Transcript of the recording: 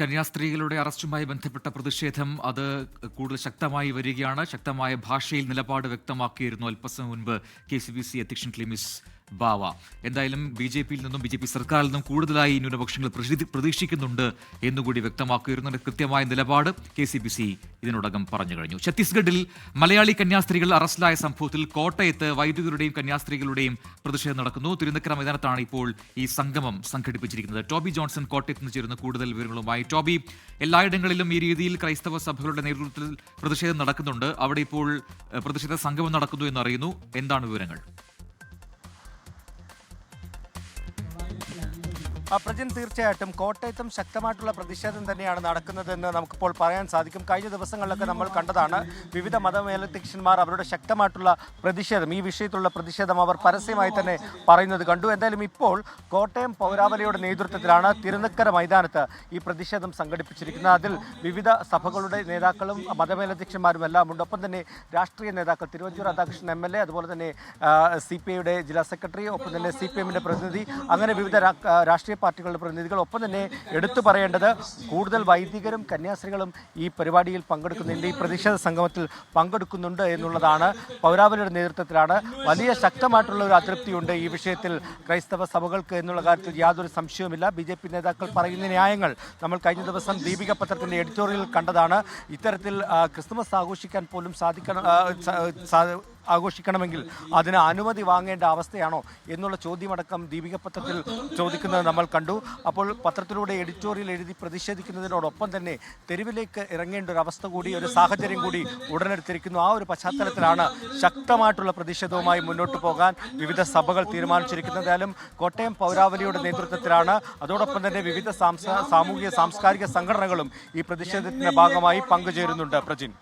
കന്യാസ്ത്രീകളുടെ അറസ്റ്റുമായി ബന്ധപ്പെട്ട പ്രതിഷേധം അത് കൂടുതൽ ശക്തമായി വരികയാണ്. ശക്തമായ ഭാഷയിൽ നിലപാട് വ്യക്തമാക്കിയിരുന്നു അല്പസമയം മുൻപ് കെ സി ബി സി അധ്യക്ഷൻ ക്ലിമിസ് ബാവ. എന്തായാലും ബി ജെ പിയിൽ നിന്നും ബി ജെ പി സർക്കാരിൽ നിന്നും കൂടുതലായി ന്യൂനപക്ഷങ്ങൾ പ്രതീ- പ്രതീക്ഷിക്കുന്നുണ്ട് എന്നുകൂടി വ്യക്തമാക്കിയിരുന്നു അതിന്റെ കൃത്യമായ നിലപാട്. കെ സി ബി സി ഇതിനോടകം പറഞ്ഞു കഴിഞ്ഞു. ഛത്തീസ്ഗഡിൽ മലയാളി കന്യാസ്ത്രീകൾ അറസ്റ്റിലായ സംഭവത്തിൽ കോട്ടയത്ത് വൈദികരുടെയും കന്യാസ്ത്രീകളുടെയും പ്രതിഷേധം നടക്കുന്നു. തിരുനക്കര മൈതാനത്താണ് ഇപ്പോൾ ഈ സംഗമം സംഘടിപ്പിച്ചിരിക്കുന്നത്. ടോബി ജോൺസൺ കോട്ടയത്ത് നിന്ന് ചേരുന്ന കൂടുതൽ വിവരങ്ങളുമായി. ടോബി എല്ലായിടങ്ങളിലും ഈ രീതിയിൽ ക്രൈസ്തവ സഭകളുടെ നേതൃത്വത്തിൽ പ്രതിഷേധം നടക്കുന്നുണ്ട്. അവിടെ ഇപ്പോൾ പ്രതിഷേധ സംഗമം നടക്കുന്നു എന്നറിയുന്നു എന്താണ് വിവരങ്ങൾ? പ്രജിൻ തീർച്ചയായിട്ടും കോട്ടയത്തും ശക്തമായിട്ടുള്ള പ്രതിഷേധം തന്നെയാണ് നടക്കുന്നതെന്ന് നമുക്കിപ്പോൾ പറയാൻ സാധിക്കും. കഴിഞ്ഞ ദിവസങ്ങളിലൊക്കെ നമ്മൾ കണ്ടതാണ് വിവിധ മതമേലധ്യക്ഷന്മാർ അവരുടെ ശക്തമായിട്ടുള്ള പ്രതിഷേധം ഈ വിഷയത്തിലുള്ള പ്രതിഷേധം അവർ പരസ്യമായി തന്നെ പറയുന്നത് കണ്ടു. എന്തായാലും ഇപ്പോൾ കോട്ടയം പൗരാവലിയുടെ നേതൃത്വത്തിലാണ് തിരുനക്കര മൈതാനത്ത് ഈ പ്രതിഷേധം സംഘടിപ്പിച്ചിരിക്കുന്നത്. അതിൽ വിവിധ സഭകളുടെ നേതാക്കളും മതമേലധ്യക്ഷന്മാരും എല്ലാം ഉണ്ട്. ഒപ്പം തന്നെ രാഷ്ട്രീയ നേതാക്കൾ Thiruvanchoor Radhakrishnan M L A അതുപോലെ തന്നെ സി പി ഐയുടെ ജില്ലാ സെക്രട്ടറി ഒപ്പം തന്നെ സി പി എമ്മിന്റെ പ്രതിനിധി അങ്ങനെ വിവിധ രാഷ്ട്രീയ പാർട്ടികളുടെ പ്രതിനിധികൾ ഒപ്പം തന്നെ എടുത്തു പറയേണ്ടത് കൂടുതൽ വൈദികരും കന്യാസ്ത്രീകളും ഈ പരിപാടിയിൽ പങ്കെടുക്കുന്നുണ്ട്. ഈ പ്രതിഷേധ സംഗമത്തിൽ പങ്കെടുക്കുന്നുണ്ട് എന്നുള്ളതാണ് പൗരാവലിയുടെ നേതൃത്വത്തിലാണ്. വലിയ ശക്തമായിട്ടുള്ള ഒരു അതൃപ്തിയുണ്ട് ഈ വിഷയത്തിൽ ക്രൈസ്തവ സഭകൾക്ക് എന്നുള്ള കാര്യത്തിൽ യാതൊരു സംശയവുമില്ല. ബി ജെ പി നേതാക്കൾ പറയുന്ന ന്യായങ്ങൾ നമ്മൾ കഴിഞ്ഞ ദിവസം ദീപിക പത്രത്തിന്റെ എഡിറ്റോറിയൽ കണ്ടതാണ്. ഇത്തരത്തിൽ ക്രിസ്മസ് ആഘോഷിക്കാൻ പോലും സാധിക്കണം ആഘോഷിക്കണമെങ്കിൽ അതിന് അനുമതി വാങ്ങേണ്ട അവസ്ഥയാണോ എന്നുള്ള ചോദ്യമടക്കം ദീപിക പത്രത്തിൽ ചോദിക്കുന്നത് നമ്മൾ കണ്ടു. അപ്പോൾ പത്രത്തിലൂടെ എഡിറ്റോറിയൽ എഴുതി പ്രതിഷേധിക്കുന്നതിനോടൊപ്പം തന്നെ തെരുവിലേക്ക് ഇറങ്ങേണ്ട ഒരു അവസ്ഥ കൂടി ഒരു സാഹചര്യം കൂടി ഉടനെടുത്തിരിക്കുന്നു ആ ഒരു പശ്ചാത്തലത്തിലാണ് ശക്തമായിട്ടുള്ള പ്രതിഷേധവുമായി മുന്നോട്ട് പോകാൻ വിവിധ സഭകൾ തീരുമാനിച്ചിരിക്കുന്നത് കോട്ടയം പൗരാവലിയുടെ നേതൃത്വത്തിലാണ്. അതോടൊപ്പം തന്നെ വിവിധ സാമൂഹിക സാംസ്കാരിക സംഘടനകളും ഈ പ്രതിഷേധത്തിന്റെ ഭാഗമായി പങ്കുചേരുന്നുണ്ട്. പ്രജിൻ.